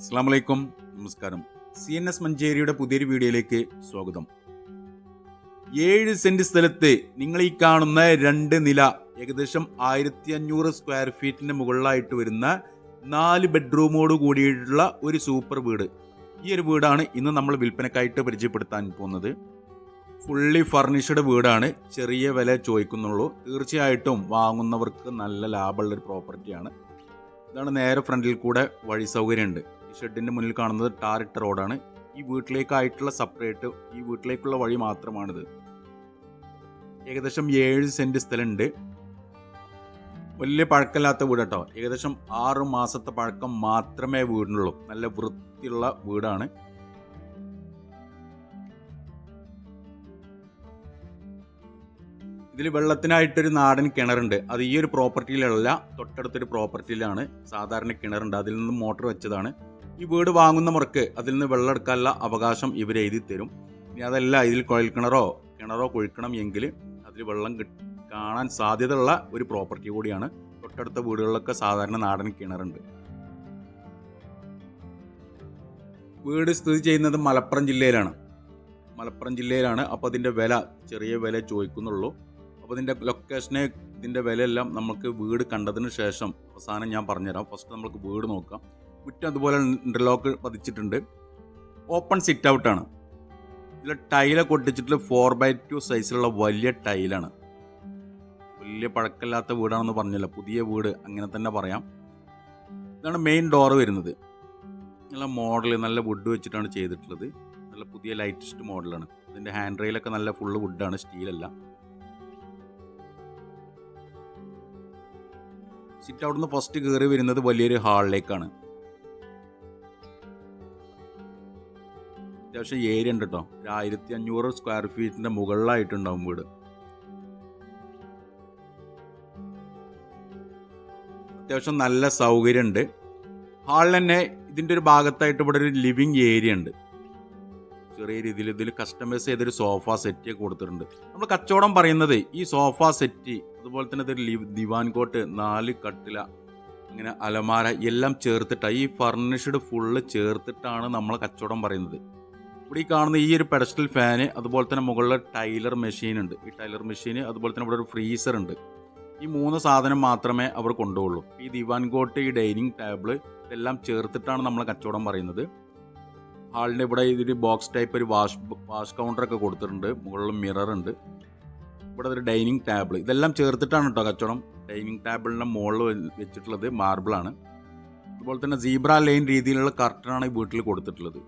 അസ്സാം നമസ്കാരം. C N S മഞ്ചേരിയുടെ പുതിയൊരു വീഡിയോയിലേക്ക് സ്വാഗതം. ഏഴ് സെന്റ് സ്ഥലത്ത് നിങ്ങൾ ഈ കാണുന്ന രണ്ട് നില ഏകദേശം ആയിരത്തി അഞ്ഞൂറ് സ്ക്വയർ ഫീറ്റിന്റെ മുകളിലായിട്ട് വരുന്ന നാല് ബെഡ്റൂമോട് കൂടിയിട്ടുള്ള ഒരു സൂപ്പർ വീട്. ഈ ഒരു വീടാണ് ഇന്ന് നമ്മൾ വിൽപ്പനക്കായിട്ട് പരിചയപ്പെടുത്താൻ പോകുന്നത്. ഫുള്ളി ഫർണിഷ്ഡ് വീടാണ്. ചെറിയ വില ചോദിക്കുന്നുള്ളൂ. തീർച്ചയായിട്ടും വാങ്ങുന്നവർക്ക് നല്ല ലാഭമുള്ള ഒരു പ്രോപ്പർട്ടിയാണ് ഇതാണ് നേരെ ഫ്രണ്ടിൽ കൂടെ വഴി സൗകര്യമുണ്ട്. ഈ ഷെഡിന്റെ മുന്നിൽ കാണുന്നത് ടാറിട്ട റോഡാണ്. ഈ വീട്ടിലേക്കായിട്ടുള്ള സെപ്പറേറ്റ് ഈ വീട്ടിലേക്കുള്ള വഴി മാത്രമാണിത്. ഏകദേശം ഏഴ് സെന്റ് സ്ഥലമുണ്ട്. വലിയ പഴക്കമില്ലാത്ത വീട് കേട്ടോ ഏകദേശം ആറ് മാസത്തെ പഴക്കം മാത്രമേ വീടിനുള്ളൂ. നല്ല വൃത്തിയുള്ള വീടാണ്. ഇതിൽ വെള്ളത്തിനായിട്ടൊരു നാടൻ കിണറുണ്ട്. അത് ഈ ഒരു പ്രോപ്പർട്ടിയിലല്ല തൊട്ടടുത്തൊരു പ്രോപ്പർട്ടിയിലാണ് സാധാരണ കിണറുണ്ട്. അതിൽ നിന്ന് മോട്ടർ വെച്ചതാണ്. ഈ വീട് വാങ്ങുന്ന മുറക്ക് അതിൽ നിന്ന് വെള്ളം എടുക്കാനുള്ള അവകാശം ഇവർ എഴുതി തരും. ഇനി അതല്ല ഇതിൽ കുഴൽ കിണറോ കിണറോ കുഴിക്കണം എങ്കിൽ അതിൽ വെള്ളം കാണാൻ സാധ്യതയുള്ള ഒരു പ്രോപ്പർട്ടി കൂടിയാണ് തൊട്ടടുത്ത വീടുകളിലൊക്കെ സാധാരണ നാടൻ കിണറുണ്ട്. വീട് സ്ഥിതി ചെയ്യുന്നത് മലപ്പുറം ജില്ലയിലാണ്. മലപ്പുറം ജില്ലയിലാണ്. അപ്പോൾ അതിന്റെ വില ചെറിയ വില ചോദിക്കുന്നുള്ളൂ. അപ്പോൾ ഇതിന്റെ ലൊക്കേഷനെ ഇതിന്റെ വിലയെല്ലാം നമുക്ക് വീട് കണ്ടതിന് ശേഷം അവസാനം ഞാൻ പറഞ്ഞുതരാം. ഫസ്റ്റ് നമുക്ക് വീട് നോക്കാം. മുറ്റം അതുപോലെ ഇന്റർലോക്ക് പതിച്ചിട്ടുണ്ട്. ഓപ്പൺ സിറ്റ് ഔട്ടാണ് ഇതിൽ ടൈലൊക്കെ ഒട്ടിച്ചിട്ടുള്ള ഫോർ ബൈ ടു സൈസിലുള്ള വലിയ ടൈലാണ് വലിയ പഴക്കമില്ലാത്ത വീടാണെന്ന് പറഞ്ഞില്ല. പുതിയ വീട് അങ്ങനെ തന്നെ പറയാം. ഇതാണ് മെയിൻ ഡോർ വരുന്നത്. നല്ല മോഡൽ നല്ല വുഡ് വെച്ചിട്ടാണ് ചെയ്തിട്ടുള്ളത്. നല്ല പുതിയ ലൈറ്റസ്റ്റ് മോഡലാണ് ഇതിന്റെ ഹാൻഡ് റെയിലൊക്കെ നല്ല ഫുള്ള് വുഡാണ് സ്റ്റീലല്ല സിറ്റ് അവിടുന്ന് ഫസ്റ്റ് കയറി വരുന്നത് വലിയൊരു ഹാളിലേക്കാണ് അത്യാവശ്യം ഏരിയ ഉണ്ട് കേട്ടോ ഒരു ആയിരത്തി അഞ്ഞൂറ് സ്ക്വയർ ഫീറ്റിന്റെ മുകളിലായിട്ടുണ്ടാവും വീട്. അത്യാവശ്യം നല്ല സൗകര്യമുണ്ട്. ഹാളിൽ തന്നെ ഇതിന്റെ ഒരു ഭാഗത്തായിട്ട് ഇവിടെ ഒരു ലിവിങ് ഏരിയ ഉണ്ട്. ചെറിയ രീതിയിൽ ഇതിൽ കസ്റ്റമൈസ് ചെയ്തൊരു സോഫ സെറ്റ് കൊടുത്തിട്ടുണ്ട്. നമ്മൾ കച്ചവടം പറയുന്നത് ഈ സോഫ സെറ്റ് അതുപോലെ തന്നെ ഇതൊരു ദിവാൻ കോട്ട് നാല് കട്ടില അങ്ങനെ അലമാര എല്ലാം ചേർത്തിട്ടാണ് ഈ ഫർണിഷ്ഡ് ഫുള്ള് ചേർത്തിട്ടാണ് നമ്മൾ കച്ചവടം പറയുന്നത്. ഇവിടെ ഈ കാണുന്ന ഈ ഒരു പെഡസ്റ്റൽ ഫാന് അതുപോലെ തന്നെ മുകളിൽ ടൈലർ മെഷീൻ ഉണ്ട്. ഈ ടൈലർ മെഷീൻ അതുപോലെ തന്നെ ഇവിടെ ഒരു ഫ്രീസർ ഉണ്ട്. ഈ മൂന്ന് സാധനം മാത്രമേ അവർ കൊണ്ടുപോകുള്ളൂ. ഈ ദിവാൻ കോട്ട് ഈ ഡൈനിങ് ടേബിൾ ഇതെല്ലാം ചേർത്തിട്ടാണ് നമ്മൾ കച്ചവടം പറയുന്നത്. ഹാളിന്റെ ഇവിടെ ഇതൊരു ബോക്സ് ടൈപ്പ് ഒരു വാഷ് വാഷ് കൗണ്ടറൊക്കെ കൊടുത്തിട്ടുണ്ട്. മുകളിൽ മിററുണ്ട് ഇവിടെ ഒരു ഡൈനിങ് ടേബിൾ ഇതെല്ലാം ചേർത്തിട്ടാണ് കേട്ടോ കച്ചവടം. ഡൈനിങ് ടേബിളിന്റെ മുകളിൽ വെച്ചിട്ടുള്ളത് മാർബിളാണ് അതുപോലെ തന്നെ സീബ്ര ലൈൻ രീതിയിലുള്ള കർട്ടനാണ് ഈ വീട്ടിൽ കൊടുത്തിട്ടുള്ളത്.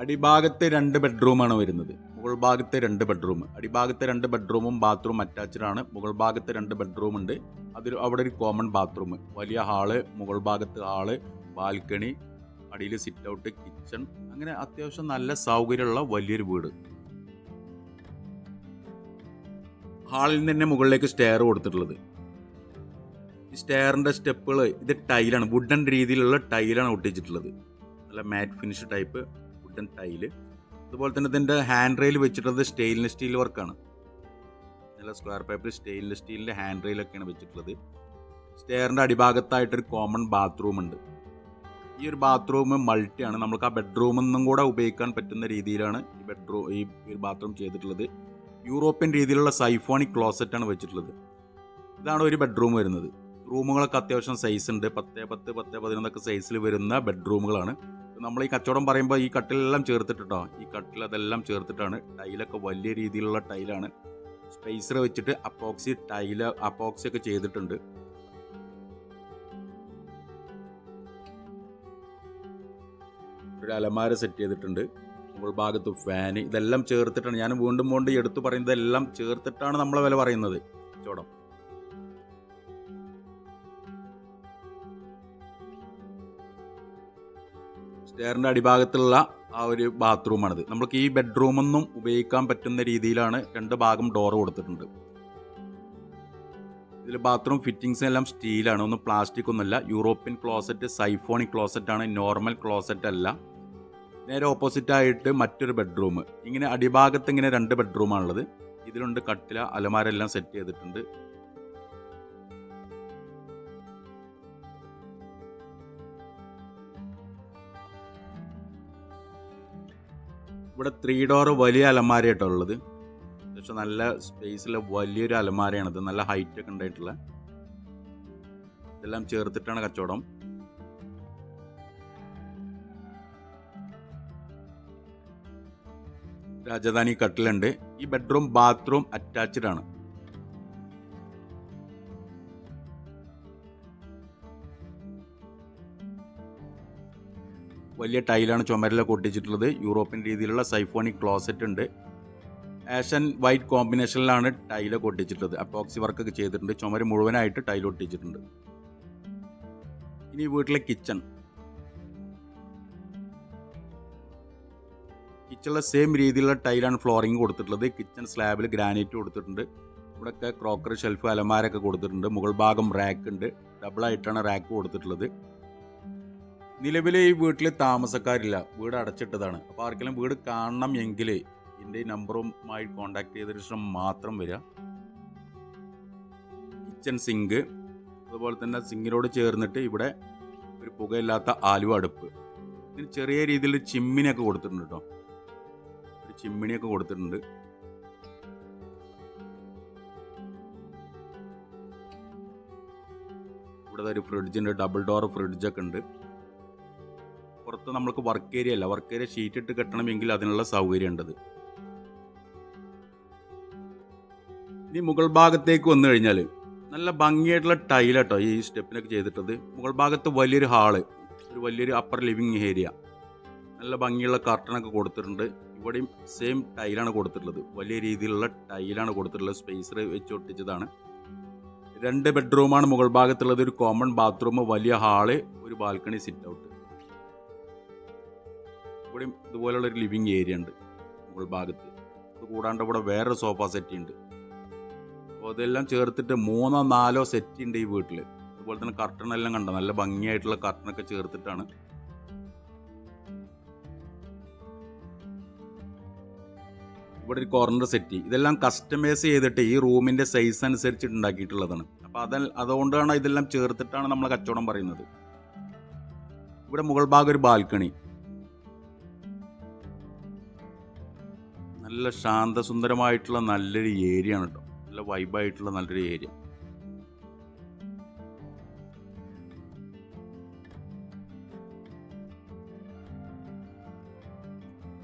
അടിഭാഗത്തെ രണ്ട് ബെഡ്റൂമാണ് വരുന്നത്. മുകൾ ഭാഗത്തെ രണ്ട് ബെഡ്റൂം അടിഭാഗത്തെ രണ്ട് ബെഡ്റൂമും ബാത്റൂം അറ്റാച്ച്ഡ് ആണ്. മുകൾ ഭാഗത്തെ രണ്ട് ബെഡ്റൂം ഉണ്ട്. അതിൽ അവിടെ ഒരു കോമൺ ബാത്റൂം വലിയ ഹാൾ മുകൾ ഭാഗത്ത് ഹാൾ ബാൽക്കണി അടിയിൽ സിറ്റ് ഔട്ട് കിച്ചൺ അങ്ങനെ അത്യാവശ്യം നല്ല സൗകര്യമുള്ള വലിയൊരു വീട്. ഹാളിൽ നിന്ന് തന്നെ മുകളിലേക്ക് സ്റ്റെയർ കൊടുത്തിട്ടുള്ളത്. ഈ സ്റ്റെയറിന്റെ സ്റ്റെപ്പുകൾ ഇത് ടൈലാണ് വുഡൻ രീതിയിലുള്ള ടൈലാണ് ഒട്ടിച്ചിട്ടുള്ളത്. നല്ല matte finish type wooden tile അതുപോലെ തന്നെ ഇതിന്റെ ഹാൻഡ് റെയിൽ വെച്ചിട്ടുള്ളത് സ്റ്റെയിൻലെസ് സ്റ്റീൽ വർക്കാണ് നല്ല സ്ക്വയർ പേപ്പർ സ്റ്റെയിൻലെസ് സ്റ്റീലിന്റെ ഹാൻഡ് റെയിലൊക്കെയാണ് വെച്ചിട്ടുള്ളത്. സ്റ്റെയറിന്റെ അടിഭാഗത്തായിട്ടൊരു കോമൺ ബാത്റൂം ഉണ്ട്. ഈ ഒരു ബാത്റൂം മൾട്ടിയാണ് നമുക്ക് ആ ബെഡ്റൂമിൽ നിന്നും കൂടെ ഉപയോഗിക്കാൻ പറ്റുന്ന രീതിയിലാണ് ഈ ബെഡ്റൂം ഈ ഒരു ബാത്റൂം ചെയ്തിട്ടുള്ളത്. യൂറോപ്യൻ രീതിയിലുള്ള സൈഫോണിക് ക്ലോസറ്റ് ആണ് വെച്ചിട്ടുള്ളത്. ഇതാണ് ഒരു ബെഡ്റൂം വരുന്നത്. റൂമുകളൊക്കെ അത്യാവശ്യം സൈസ് ഉണ്ട്. പത്ത് പത്ത് പത്ത് പതിനൊന്നൊക്കെ സൈസിൽ വരുന്ന ബെഡ്റൂമുകളാണ് നമ്മൾ ഈ കച്ചവടം പറയുമ്പോൾ ഈ കട്ടിലെല്ലാം ചേർത്തിട്ടോ ഈ കട്ടിൽ അതെല്ലാം ചേർത്തിട്ടാണ്. ടൈലൊക്കെ വലിയ രീതിയിലുള്ള ടൈലാണ്. സ്പേസർ വെച്ചിട്ട് അപ്പോക്സി ടൈൽ അപ്പോക്സി ഒക്കെ ചെയ്തിട്ടുണ്ട്. ഒരു അലമാര സെറ്റ് ചെയ്തിട്ടുണ്ട്. മുകൾ ഭാഗത്ത് ഫാൻ ഇതെല്ലാം ചേർത്തിട്ടാണ്. ഞാൻ വീണ്ടും വീണ്ടും എടുത്തു പറയുന്നത് എല്ലാം ചേർത്തിട്ടാണ് നമ്മളെ വില പറയുന്നത്. കച്ചവടം. സ്റ്റെയറിന്റെ അടിഭാഗത്തുള്ള ആ ഒരു ബാത്റൂമാണിത് നമ്മൾക്ക് ഈ ബെഡ്റൂമൊന്നും ഉപയോഗിക്കാൻ പറ്റുന്ന രീതിയിലാണ് രണ്ട് ഭാഗം ഡോർ കൊടുത്തിട്ടുണ്ട്. ഇതിൽ ബാത്റൂം ഫിറ്റിങ്സ് എല്ലാം സ്റ്റീലാണ് ഒന്നും പ്ലാസ്റ്റിക് ഒന്നുമല്ല. യൂറോപ്യൻ ക്ലോസറ്റ് സൈഫോണിക് ക്ലോസറ്റ് ആണ്. നോർമൽ ക്ലോസറ്റ് അല്ല. നേരെ ഓപ്പോസിറ്റായിട്ട് മറ്റൊരു ബെഡ്റൂം. ഇങ്ങനെ അടിഭാഗത്ത് ഇങ്ങനെ രണ്ട് ബെഡ്റൂമാണുള്ളത്. ഇതിലുണ്ട് കട്ടില അലമാരെല്ലാം സെറ്റ് ചെയ്തിട്ടുണ്ട്. ഇവിടെ ത്രീ ഡോർ വലിയ അലമാര കേട്ടോ ഉള്ളത്. പക്ഷെ നല്ല സ്പേസിലെ വലിയൊരു അലമാരയാണിത് നല്ല ഹൈറ്റ് ഒക്കെ ഉണ്ടായിട്ടുള്ള. ഇതെല്ലാം ചേർത്തിട്ടാണ് കച്ചവടം. രാജധാനി കട്ടിലുണ്ട്. ഈ ബെഡ്റൂം ബാത്റൂം അറ്റാച്ച്ഡ് ആണ്. വലിയ ടൈലാണ് ചുമരിലൊക്കെ കൊട്ടിച്ചിട്ടുള്ളത്. യൂറോപ്യൻ രീതിയിലുള്ള സൈഫോണിക് ക്ലോസറ്റ് ഉണ്ട്. ആഷൻ വൈറ്റ് കോമ്പിനേഷനിലാണ് ടൈലൊക്കെ ഒട്ടിച്ചിട്ടുള്ളത് അപ്പോക്സി വർക്കൊക്കെ ചെയ്തിട്ടുണ്ട്. ചുമര് മുഴുവനായിട്ട് ടൈൽ ഒട്ടിച്ചിട്ടുണ്ട്. ഇനി വീട്ടിലെ കിച്ചൺ കിച്ചണിലെ സെയിം രീതിയിലുള്ള ടൈലാണ് ഫ്ലോറിങ് കൊടുത്തിട്ടുള്ളത്. കിച്ചൺ സ്ലാബിൽ ഗ്രാനൈറ്റ് കൊടുത്തിട്ടുണ്ട്. ഇവിടെയൊക്കെ ക്രോക്കർ ഷെൽഫ് അലമാരൊക്കെ കൊടുത്തിട്ടുണ്ട്. മുകൾ ഭാഗം റാക്ക് ഉണ്ട്. ഡബിളായിട്ടാണ് റാക്ക് കൊടുത്തിട്ടുള്ളത്. നിലവിൽ ഈ വീട്ടിൽ താമസക്കാരില്ല. വീട് അടച്ചിട്ടതാണ്. അപ്പോൾ ആർക്കെങ്കിലും വീട് കാണണം എങ്കിൽ എന്റെ ഈ നമ്പറുമായി കോൺടാക്ട് ചെയ്തതിന് ശേഷം മാത്രം വരിക കിച്ചൺ സിങ്ക് അതുപോലെ തന്നെ സിങ്കിനോട് ചേർന്നിട്ട് ഇവിടെ ഒരു പുകയില്ലാത്ത ആലുവ അടുപ്പ്. ഇതിന് ചെറിയ രീതിയിൽ ചിമ്മിനൊക്കെ കൊടുത്തിട്ടുണ്ട് കേട്ടോ ഒരു ചിമ്മിണിയൊക്കെ കൊടുത്തിട്ടുണ്ട്. ഇവിടെ ഒരു ഫ്രിഡ്ജുണ്ട് ഡബിൾ ഡോർ ഫ്രിഡ്ജൊക്കെ ഉണ്ട്. പുറത്ത് നമ്മൾക്ക് വർക്ക് ഏരിയ അല്ല വർക്ക് ഏരിയ ഷീറ്റ് ഇട്ട് കെട്ടണമെങ്കിൽ അതിനുള്ള സൗകര്യം ഉണ്ടത് ഇനി മുകൾ ഭാഗത്തേക്ക് വന്നു കഴിഞ്ഞാൽ നല്ല ഭംഗിയായിട്ടുള്ള ടൈലാട്ടോ ഈ സ്റ്റെപ്പിനൊക്കെ ചെയ്തിട്ടത്. മുകൾ ഭാഗത്ത് വലിയൊരു ഹാൾ ഒരു വലിയൊരു അപ്പർ ലിവിങ് ഏരിയ നല്ല ഭംഗിയുള്ള കർട്ടനൊക്കെ കൊടുത്തിട്ടുണ്ട്. ഇവിടെയും സെയിം ടൈലാണ് കൊടുത്തിട്ടുള്ളത്. വലിയ രീതിയിലുള്ള ടൈലാണ് കൊടുത്തിട്ടുള്ളത്. സ്പേസർ വെച്ച് ഒട്ടിച്ചതാണ്. രണ്ട് ബെഡ്റൂമാണ് മുകൾ ഭാഗത്തുള്ളത്. ഒരു കോമൺ ബാത്റൂം വലിയ ഹാൾ ഒരു ബാൽക്കണി സിറ്റ് ഔട്ട് ഇവിടെയും ഇതുപോലുള്ള ഒരു ലിവിങ് ഏരിയ ഉണ്ട് മുകൾ ഭാഗത്ത്. അത് കൂടാണ്ട് ഇവിടെ വേറെ സോഫ സെറ്റ് ഉണ്ട്. അപ്പോൾ അതെല്ലാം ചേർത്തിട്ട് മൂന്നോ നാലോ സെറ്റ് ഉണ്ട് ഈ വീട്ടിൽ അതുപോലെ തന്നെ കർട്ടൺ എല്ലാം കണ്ടോ? നല്ല ഭംഗിയായിട്ടുള്ള കർട്ടനൊക്കെ ചേർത്തിട്ടാണ് ഇവിടെ ഒരു കോർണർ സെറ്റ് ഇതെല്ലാം കസ്റ്റമൈസ് ചെയ്തിട്ട് ഈ റൂമിന്റെ സൈസ് അനുസരിച്ചിട്ട് ഉണ്ടാക്കിയിട്ടുള്ളതാണ്. അപ്പോൾ അത് അതുകൊണ്ടാണ് ഇതെല്ലാം ചേർത്തിട്ടാണ് നമ്മൾ കച്ചവടം പറയുന്നത്. ഇവിടെ മുകൾ ഭാഗം ഒരു ബാൽക്കണി നല്ല ശാന്തസുന്ദരമായിട്ടുള്ള നല്ലൊരു ഏരിയ ആണ് കേട്ടോ നല്ല വൈബായിട്ടുള്ള നല്ലൊരു ഏരിയ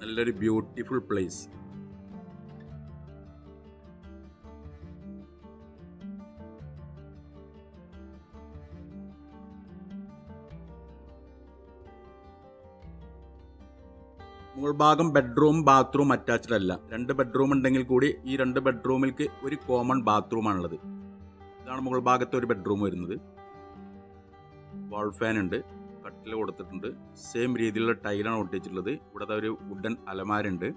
നല്ലൊരു ബ്യൂട്ടിഫുൾ പ്ലേസ് ഭാഗം ബെഡ്റൂം ബാത്റൂം അറ്റാച്ച്ഡ് അല്ല. രണ്ട് ബെഡ്റൂം ഉണ്ടെങ്കിൽ കൂടി ഈ രണ്ട് ബെഡ്റൂമിൽക്ക് ഒരു കോമൺ ബാത്റൂമാണുള്ളത് ഇതാണ് മുകൾ ഭാഗത്തെ ഒരു ബെഡ്റൂം വരുന്നത്. വാൾ ഫാൻ ഉണ്ട്. കട്ടിൽ കൊടുത്തിട്ടുണ്ട്. സെയിം രീതിയിലുള്ള ടൈലാണ് ഒട്ടിച്ചിട്ടുള്ളത്. ഇവിടെ ഒരു വുഡൻ അലമാരുണ്ട്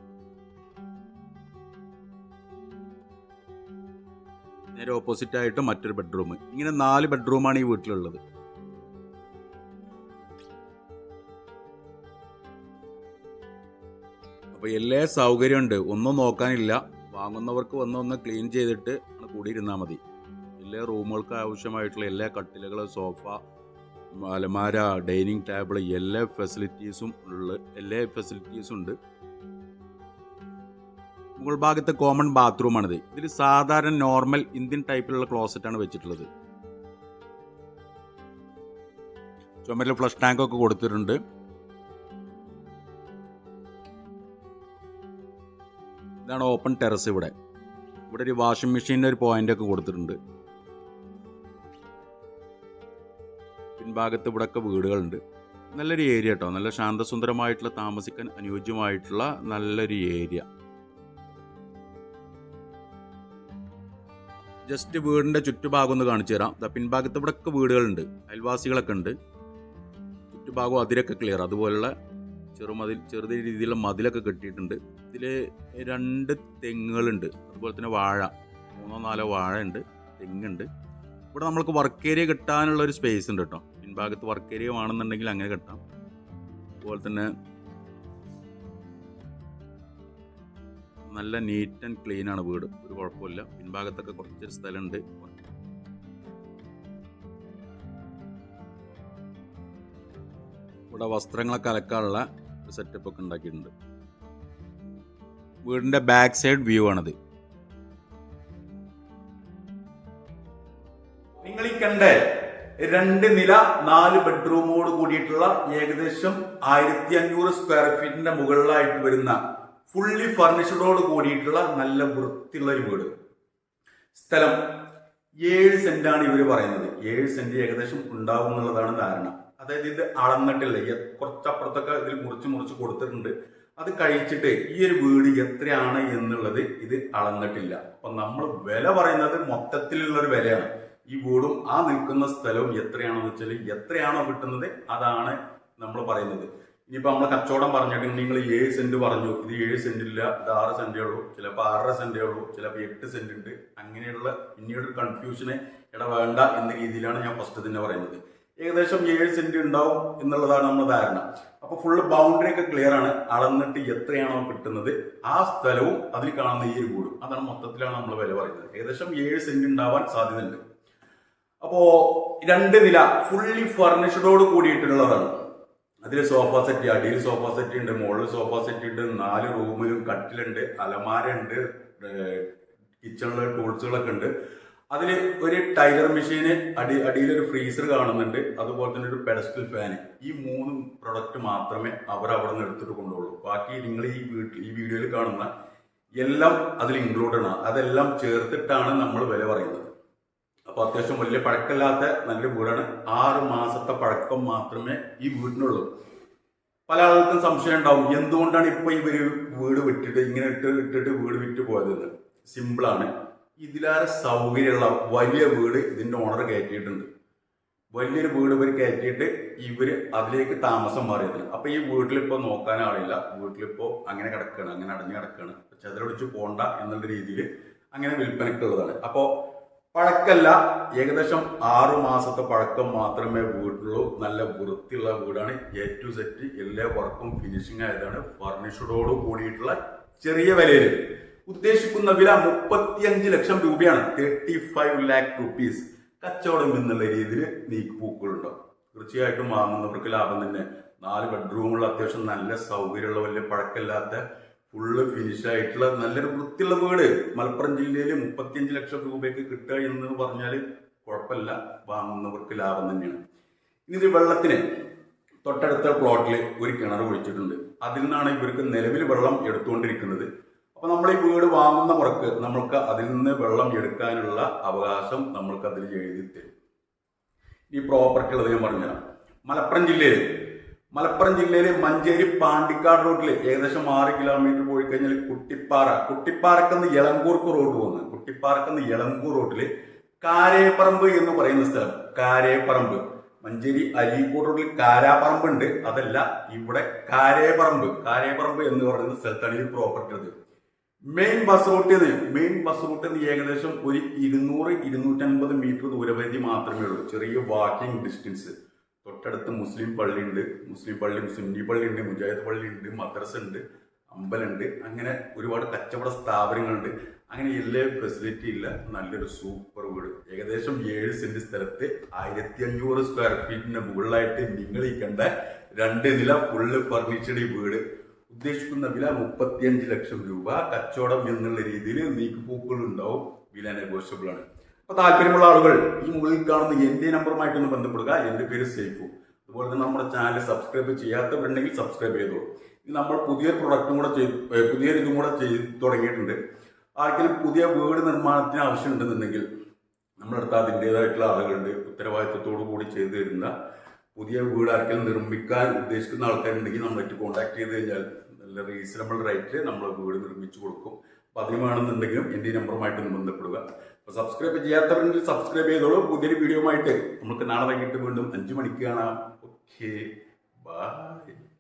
നേരെ ഓപ്പോസിറ്റ് ആയിട്ട് മറ്റൊരു ബെഡ്റൂം ഇങ്ങനെ നാല് ബെഡ്റൂമാണ് ഈ വീട്ടിലുള്ളത്. അപ്പോൾ എല്ലാ സൗകര്യമുണ്ട്. ഒന്നും നോക്കാനില്ല. വാങ്ങുന്നവർക്ക് വന്ന് ഒന്ന് ക്ലീൻ ചെയ്തിട്ട് കൂടിയിരുന്നാൽ മതി. എല്ലാ റൂമുകൾക്ക് ആവശ്യമായിട്ടുള്ള എല്ലാ കട്ടിലുകൾ സോഫ അലമാര ഡൈനിങ് ടേബിൾ എല്ലാ ഫെസിലിറ്റീസും ഉള്ള എല്ലാ ഫെസിലിറ്റീസും ഉണ്ട്. മുകൾ ഭാഗത്തെ കോമൺ ബാത്റൂമാണിത് ഇതിൽ സാധാരണ നോർമൽ ഇന്ത്യൻ ടൈപ്പിലുള്ള ക്ലോസറ്റാണ് വെച്ചിട്ടുള്ളത്. ചുമരിൽ ഫ്ലഷ് ടാങ്കൊക്കെ കൊടുത്തിട്ടുണ്ട്. ഇതാണ് ഓപ്പൺ ടെറസ് ഇവിടെ. ഇവിടെ ഒരു വാഷിംഗ് മെഷീന്റെ ഒരു പോയിന്റ് ഒക്കെ കൊടുത്തിട്ടുണ്ട്. പിൻഭാഗത്ത് ഇവിടെയൊക്കെ വീടുകളുണ്ട്. നല്ലൊരു ഏരിയ കേട്ടോ നല്ല ശാന്തസുന്ദരമായിട്ടുള്ള താമസിക്കാൻ അനുയോജ്യമായിട്ടുള്ള നല്ലൊരു ഏരിയ ജസ്റ്റ് വീടിന്റെ ചുറ്റുഭാഗം ഒന്ന് കാണിച്ചു തരാം. പിൻഭാഗത്ത് ഇവിടെയൊക്കെ വീടുകളുണ്ട്. അയൽവാസികളൊക്കെ ഉണ്ട്. ചുറ്റുഭാഗവും അതിരൊക്കെ ക്ലിയർ അതുപോലുള്ള ചെറുമതിൽ ചെറിയ രീതിയിലുള്ള മതിലൊക്കെ കെട്ടിയിട്ടുണ്ട്. ഇതിൽ രണ്ട് തെങ്ങുകളുണ്ട്. അതുപോലെ തന്നെ വാഴ. മൂന്നോ നാലോ വാഴ ഉണ്ട് തെങ്ങുണ്ട്. ഇവിടെ നമ്മൾക്ക് വർക്ക് ഏരിയ കിട്ടാനുള്ള ഒരു സ്പേസ് ഉണ്ട് കേട്ടോ. പിൻഭാഗത്ത് വർക്ക് ഏരിയ വേണമെന്നുണ്ടെങ്കിൽ അങ്ങനെ കെട്ടാം. അതുപോലെ തന്നെ നല്ല നീറ്റ് ആൻഡ് ക്ലീൻ ആണ് വീട്. ഒരു കുഴപ്പമില്ല. പിൻഭാഗത്തൊക്കെ കുറച്ചൊരു സ്ഥലമുണ്ട്. ഇവിടെ വസ്ത്രങ്ങളൊക്കെ അലക്കാനുള്ള സെറ്റപ്പ് ഒക്കെ ഉണ്ടാക്കിയിട്ടുണ്ട്. വീടിന്റെ ബാക്ക് സൈഡ് വ്യൂ ആണത്. നിങ്ങൾ ഈ കണ്ട രണ്ട് നില നാല് ബെഡ്റൂമോട് കൂടിയിട്ടുള്ള ഏകദേശം ആയിരത്തി അഞ്ഞൂറ് സ്ക്വയർ ഫീറ്റിന്റെ മുകളിലായിട്ട് വരുന്ന ഫുള്ളി ഫർണിഷഡോട് കൂടിയിട്ടുള്ള നല്ല വൃത്തിയുള്ള ഒരു വീട്. സ്ഥലം ഏഴ് ആണ് ഇവർ പറയുന്നത്. ഏഴ് സെന്റ് ഏകദേശം ഉണ്ടാവും എന്നുള്ളതാണ് ധാരണ. അതായത് ഇത് അളന്നിട്ടില്ല. കുറച്ചപ്പുറത്തൊക്കെ ഇതിൽ മുറിച്ച് മുറിച്ച് കൊടുത്തിട്ടുണ്ട്. അത് കഴിച്ചിട്ട് ഈ ഒരു വീട് എത്രയാണ് എന്നുള്ളത് ഇത് അളന്നിട്ടില്ല. അപ്പൊ നമ്മൾ വില പറയുന്നത് മൊത്തത്തിലുള്ള ഒരു വിലയാണ്. ഈ വീടും ആ നിൽക്കുന്ന സ്ഥലവും എത്രയാണെന്ന് വെച്ചാൽ എത്രയാണോ കിട്ടുന്നത് അതാണ് നമ്മൾ പറയുന്നത്. ഇനിയിപ്പോൾ നമ്മൾ കച്ചവടം പറഞ്ഞിട്ട് നിങ്ങൾ ഏഴ് സെന്റ് പറഞ്ഞു. ഇത് ഏഴ് സെന്റ് ഇല്ല ഇത് ആറ് സെന്റേ ഉള്ളൂ. ചിലപ്പോൾ ആറര സെന്റേ ഉള്ളൂ. ചിലപ്പോൾ എട്ട് സെന്റ് ഉണ്ട്. അങ്ങനെയുള്ള പിന്നീട് കൺഫ്യൂഷന് ഇട വേണ്ട എന്ന രീതിയിലാണ് ഞാൻ ഫസ്റ്റ് തന്നെ പറയുന്നത്. ഏകദേശം ഏഴ് സെന്റ് ഉണ്ടാവും എന്നുള്ളതാണ് നമ്മുടെ ധാരണ. അപ്പൊ ഫുള്ള് ബൗണ്ടറി ഒക്കെ ക്ലിയർ ആണ്. അളന്നിട്ട് എത്രയാണോ കിട്ടുന്നത് ആ സ്ഥലവും അതിൽ കാണുന്ന ഈ വീടും അതാണ് മൊത്തത്തിലാണ് നമ്മൾ വില പറയുന്നത്. ഏകദേശം ഏഴ് സെന്റ് ഉണ്ടാവാൻ സാധ്യതയുണ്ട്. അപ്പോ രണ്ട് നില ഫുള്ളി ഫർണിഷ്ഡോട് കൂടിയിട്ടുള്ളതാണ്. അതിൽ സോഫ സെറ്റ് അടിയിൽ സോഫ സെറ്റ് ഉണ്ട് മുകളിൽ സോഫ സെറ്റ് ഉണ്ട് നാല് റൂമിലും കട്ടിലുണ്ട് അലമാര ഉണ്ട് കിച്ചണിൽ ടൂൾസുകളൊക്കെ ഉണ്ട്. അതിൽ ഒരു ടൈലർ മെഷീന് അടി അടിയിലൊരു ഫ്രീസർ കാണുന്നുണ്ട്. അതുപോലെ തന്നെ ഒരു പെഡസ്റ്റൽ ഫാൻ ഈ മൂന്ന് പ്രൊഡക്റ്റ് മാത്രമേ അവർ അവിടെ നിന്ന് എടുത്തിട്ട് കൊണ്ടുപോകുള്ളൂ. ബാക്കി നിങ്ങൾ ഈ വീട്ടിൽ ഈ വീഡിയോയിൽ കാണുന്ന എല്ലാം അതിൽ ഇൻക്ലൂഡഡ് ആണ്. അതെല്ലാം ചേർത്തിട്ടാണ് നമ്മൾ വില പറയുന്നത്. അപ്പോൾ അത്യാവശ്യം വലിയ പഴക്കമില്ലാത്ത നല്ലൊരു വീടാണ്. ആറ് മാസത്തെ പഴക്കം മാത്രമേ ഈ വീടിനുള്ളൂ. പല ആൾക്കും സംശയം ഉണ്ടാവും. എന്തുകൊണ്ടാണ് ഇപ്പോൾ ഇവർ വീട് വിട്ടിട്ട് ഇങ്ങനെ ഇട്ട് ഇട്ടിട്ട് വീട് വിറ്റ് പോയതെന്ന്? സിമ്പിളാണ് ഇതിലേറെ സൗകര്യമുള്ള വലിയ വീട് ഇതിന്റെ ഓണർ കയറ്റിയിട്ടുണ്ട്. വലിയൊരു വീട് ഇവർ കയറ്റിയിട്ട് ഇവർ അതിലേക്ക് താമസം മാറിയതില്ല അപ്പം ഈ വീട്ടിലിപ്പോൾ നോക്കാൻ ആളില്ല. വീട്ടിലിപ്പോൾ അങ്ങനെ കിടക്കുകയാണ് അങ്ങനെ അടഞ്ഞു കിടക്കുകയാണ് ചെതലൊടിച്ച് പോണ്ട എന്നുള്ള രീതിയിൽ അങ്ങനെ വിൽപ്പനക്കുള്ളതാണ് അപ്പോൾ പഴക്കല്ല ഏകദേശം ആറു മാസത്തെ പഴക്കം മാത്രമേ വീട്ടിലുള്ളൂ. നല്ല വൃത്തിയുള്ള വീടാണ്. എ ടു സെറ്റ് എല്ലാ വർക്കും ഫിനിഷിംഗ് ആയതാണ്. ഫർണിഷഡോട് കൂടിയിട്ടുള്ള ചെറിയ വിലയിൽ ഉദ്ദേശിക്കുന്ന വില മുപ്പത്തിയഞ്ച് ലക്ഷം രൂപയാണ്. തേർട്ടി ഫൈവ് ലാക്ക് റുപ്പീസ് കച്ചവടം എന്നുള്ള രീതിയിൽ നീക്കുപോക്കുകളുണ്ടോ തീർച്ചയായിട്ടും വാങ്ങുന്നവർക്ക് ലാഭം തന്നെ. നാല് ബെഡ്റൂമുള്ള അത്യാവശ്യം നല്ല സൗകര്യമുള്ള വലിയ പഴക്കമില്ലാത്ത ഫുള്ള് ഫിനിഷ് ആയിട്ടുള്ള നല്ലൊരു വൃത്തിയുള്ള വീട്. മലപ്പുറം ജില്ലയിൽ മുപ്പത്തിയഞ്ച് ലക്ഷം രൂപയ്ക്ക് കിട്ടുക എന്ന് പറഞ്ഞാൽ കുഴപ്പമില്ല. വാങ്ങുന്നവർക്ക് ലാഭം തന്നെയാണ്. ഇനി ഇത് വെള്ളത്തിന് തൊട്ടടുത്ത പ്ലോട്ടിൽ ഒരു കിണർ കുഴിച്ചിട്ടുണ്ട്. അതിൽ നിന്നാണ് ഇവർക്ക് നിലവിൽ വെള്ളം എടുത്തുകൊണ്ടിരിക്കുന്നത്. അപ്പൊ നമ്മൾ ഈ വീട് വാങ്ങുന്ന മുറക്ക് നമ്മൾക്ക് അതിൽ നിന്ന് വെള്ളം എടുക്കാനുള്ള അവകാശം നമ്മൾക്ക് അതിൽ എഴുതി തരും. ഈ പ്രോപ്പർട്ടി ഉള്ളത് ഞാൻ പറഞ്ഞുതരാം. മലപ്പുറം ജില്ലയിൽ മലപ്പുറം ജില്ലയിലെ മഞ്ചേരി പാണ്ടിക്കാട് റോഡിൽ ഏകദേശം ആറ് കിലോമീറ്റർ പോയി കഴിഞ്ഞാൽ കുട്ടിപ്പാറ കുട്ടിപ്പാറക്കെന്ന് ഇളങ്കൂർക്ക് റോഡ് പോകുന്നത് കുട്ടിപ്പാറക്കെന്ന് ഇളങ്കൂർ റോഡിൽ കാരേപ്പറമ്പ് എന്ന് പറയുന്ന സ്ഥലം കാരേപ്പറമ്പ്. മഞ്ചേരി അരീക്കോട് റോഡിൽ കാരാപ്പറമ്പ് ഉണ്ട് അതല്ല ഇവിടെ കാരേപ്പറമ്പ് കാരേപ്പറമ്പ് എന്ന് പറയുന്ന സ്ഥലത്താണ് ഈ പ്രോപ്പർട്ടി ഉള്ളത്. മെയിൻ ബസ് റൂട്ടിൽ നിന്ന് മെയിൻ ബസ് റൂട്ടിൽ നിന്ന് ഏകദേശം ഒരു ഇരുന്നൂറ് ഇരുന്നൂറ്റൻപത് മീറ്റർ ദൂരപരിധി മാത്രമേ ഉള്ളൂ. ചെറിയ വാക്കിംഗ് ഡിസ്റ്റൻസ് തൊട്ടടുത്ത് മുസ്ലിം പള്ളി ഉണ്ട് മുസ്ലിം പള്ളി സുന്നി പള്ളിയുണ്ട് മുജാഹിദ് പള്ളിയുണ്ട് മദ്രസ ഉണ്ട് അമ്പലമുണ്ട്. അങ്ങനെ ഒരുപാട് കച്ചവട സ്ഥാപനങ്ങളുണ്ട്. അങ്ങനെ എല്ലാ ഫെസിലിറ്റി ഇല്ല. നല്ലൊരു സൂപ്പർ വീട്. ഏകദേശം ഏഴ് സെന്റ് സ്ഥലത്ത് ആയിരത്തി അഞ്ഞൂറ് സ്ക്വയർ ഫീറ്റിന്റെ മുകളിലായിട്ട് നിങ്ങൾ ഈ കണ്ട രണ്ട് നില ഫുള്ള് ഫർണിച്ചഡ് വീട്. ഉദ്ദേശിക്കുന്ന വില മുപ്പത്തിയഞ്ച് ലക്ഷം രൂപ. കച്ചവടം എന്നുള്ള രീതിയിൽ നീക്കുപോക്കുകൾ ഉണ്ടാവും വില നെഗോഷ്യബിൾ ആണ്. അപ്പൊ താല്പര്യമുള്ള ആളുകൾ ഈ മുകളിൽ കാണുന്ന എന്റെ നമ്പറുമായിട്ടൊന്ന് ബന്ധപ്പെടുക. എന്റെ പേര് സേഫു അതുപോലെ തന്നെ നമ്മുടെ ചാനൽ സബ്സ്ക്രൈബ് ചെയ്യാത്തവരുണ്ടെങ്കിൽ സബ്സ്ക്രൈബ് ചെയ്തോളൂ. നമ്മൾ പുതിയ പ്രൊഡക്റ്റും കൂടെ ചെയ്ത് പുതിയൊരു ഇതും കൂടെ ചെയ്ത് തുടങ്ങിയിട്ടുണ്ട്. ആർക്കെങ്കിലും പുതിയ വീട് നിർമ്മാണത്തിന് ആവശ്യമുണ്ടെന്നുണ്ടെങ്കിൽ നമ്മളടുത്ത് അതിന്റെതായിട്ടുള്ള ആളുകളുണ്ട്. ഉത്തരവാദിത്വത്തോടു കൂടി ചെയ്തു തരുന്ന പുതിയ വീട് ആർക്കെങ്കിലും നിർമ്മിക്കാൻ ഉദ്ദേശിക്കുന്ന ആൾക്കാരുണ്ടെങ്കിൽ നമ്മളായിട്ട് കോൺടാക്ട് ചെയ്ത് കഴിഞ്ഞാൽ റീസണബിൾ റേറ്റിൽ നമ്മൾ വീട് നിർമ്മിച്ചു കൊടുക്കും. അപ്പം അതിന് വേണമെന്നുണ്ടെങ്കിലും എന്റെ ഈ നമ്പറുമായിട്ട് ബന്ധപ്പെടുക. അപ്പോൾ സബ്സ്ക്രൈബ് ചെയ്യാത്തവരുണ്ടെങ്കിൽ സബ്സ്ക്രൈബ് ചെയ്തോളൂ. പുതിയൊരു വീഡിയോ ആയിട്ട് നമുക്ക് നാളെ വൈകിട്ട് വീണ്ടും അഞ്ച് മണിക്ക് കാണാം. Okay bye